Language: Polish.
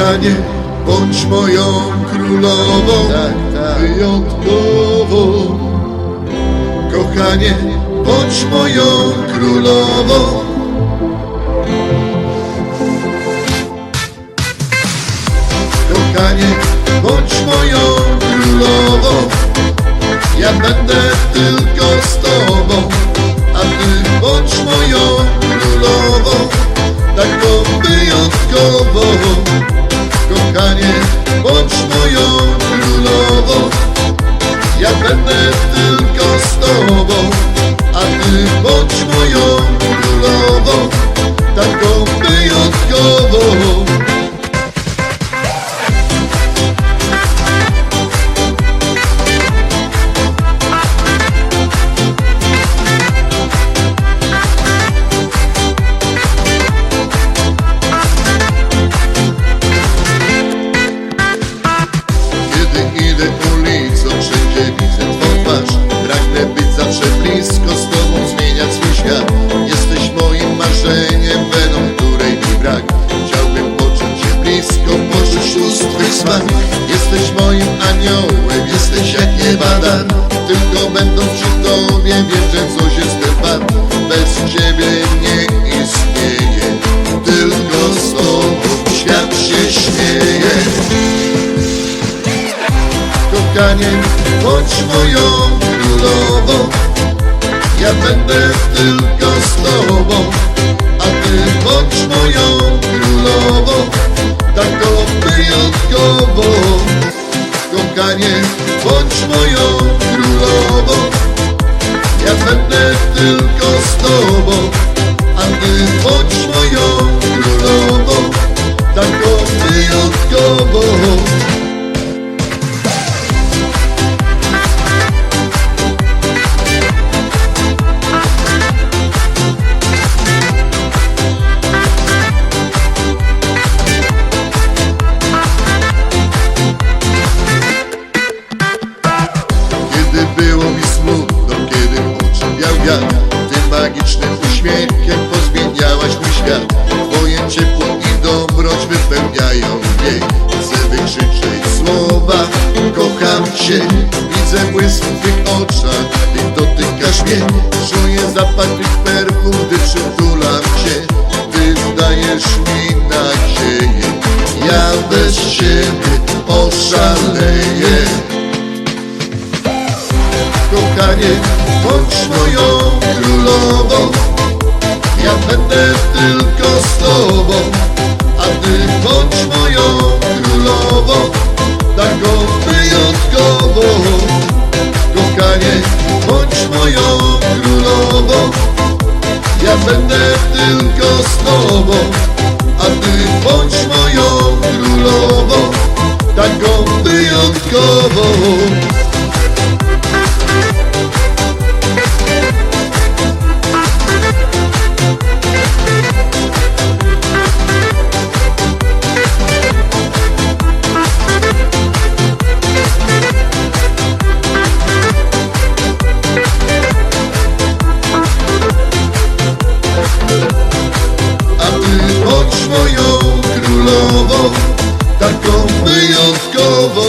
Kochanie, bądź moją królową Tak, tak. Wyjątkową Kochanie, bądź moją królową. Kochanie, bądź moją królową. Ja będę tylko z tobą A ty bądź moją królową. Taką wyjątkową Ja będę tylko z tobą A ty bądź moją królową. Taką wyjątkową Tylko będąc przy tobie, wiem, że coś jestem wart Bez ciebie nie istnieje. Tylko z tobą świat się śmieje. Kochanie, bądź moją królową. Ja będę tylko z tobą. A ty bądź moją królową. Taką wyjątkową Kochanie, bądź moją królową. Ja będę tylko z tobą A ty bądź moją magicznym uśmiechem pozmieniałaś mój świat. Twoje ciepło i dobroć wypełniają mnie. Chcę wykrzyczeć słowa, kocham Cię. Widzę błysk w Twych oczach, Ty dotykasz mnie. Czuję zapach Twych perfum, gdy przytulam Cię. Ty dajesz mi nadzieję. Ja bez Ciebie kochanie, bądź moją królową. Ja będę tylko z tobą A ty bądź moją królową. Taką wyjątkową Kochanie, bądź moją królową. Ja będę tylko z tobą A ty bądź moją bądź moją królową Taką wyjątkową